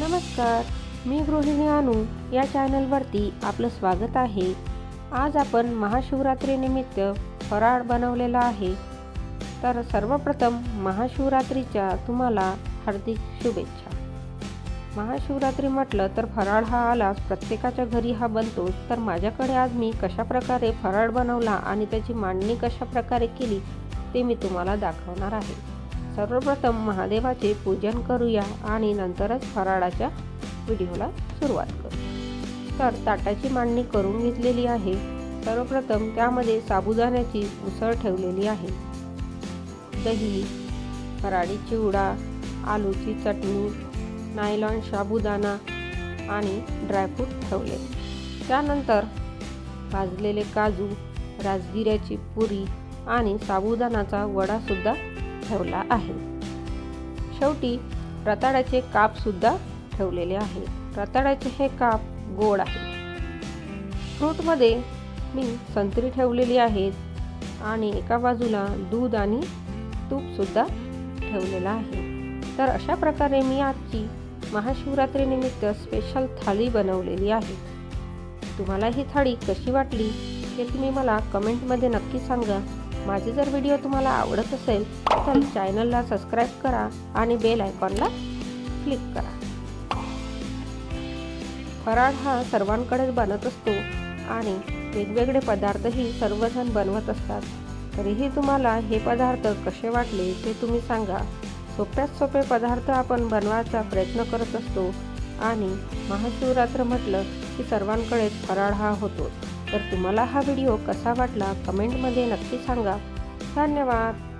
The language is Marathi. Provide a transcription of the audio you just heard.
नमस्कार मी गृहिणी अनु. या चॅनलवरती आपलं स्वागत आहे. आज आपण महाशिवरात्रीनिमित्त फराळ बनवलेला आहे. तर सर्वप्रथम महाशिवरात्रीच्या तुम्हाला हार्दिक शुभेच्छा. महाशिवरात्री म्हटलं तर फराळ हा आलाच प्रत्येकाच्या घरी हा बनतोच तर माझ्याकडे आज मी कशाप्रकारे फराळ बनवला आणि त्याची मांडणी कशाप्रकारे केली ते मी तुम्हाला दाखवणार आहे. सर्वप्रथम महादेवाचे पूजन करूया आणि नंतरच फराळाच्या व्हिडिओला सुरुवात करू. तर ताटाची मांडणी करून घेतलेली आहे. सर्वप्रथम त्यामध्ये साबुदाण्याची उसळ ठेवलेली आहे. दही फराळी चिवडा आलूची चटणी नायलॉन साबुदाणा आणि ड्रायफ्रूट ठेवले. त्यानंतर भाजलेले काजू राजगिऱ्याची पुरी आणि साबुदाणाचा वडासुद्धा ठेवला आहे. शेवटी रताळ्याचे कापसुद्धा ठेवलेले आहे. रताळ्याचे हे काप गोड आहे. फ्रूटमध्ये मी संत्री ठेवलेली आहेत आणि एका बाजूला दूध आणि तूपसुद्धा ठेवलेलं आहे. तर अशा प्रकारे मी आजची महाशिवरात्रीनिमित्त स्पेशल थाळी बनवलेली आहे. तुम्हाला ही थाळी कशी वाटली हे तुम्ही मला कमेंटमध्ये नक्की सांगा. माझे जर व्हिडिओ तुम्हाला आवडत असेल तर चॅनलला सबस्क्राईब करा आणि बेल आयकॉनला क्लिक करा. फराळ हा सर्वांकडेच बनत असतो आणि वेगवेगळे पदार्थही सर्वजण बनवत असतात. तरीही तुम्हाला हे पदार्थ कसे वाटले ते तुम्ही सांगा. सोप्यात सोपे पदार्थ आपण बनवायचा प्रयत्न करत असतो आणि महाशिवरात्र म्हटलं की सर्वांकडेच फराळ हा होतोच. तर तुम्हाला हा व्हिडिओ कसा वाटला कमेंटमध्ये नक्की सांगा. धन्यवाद.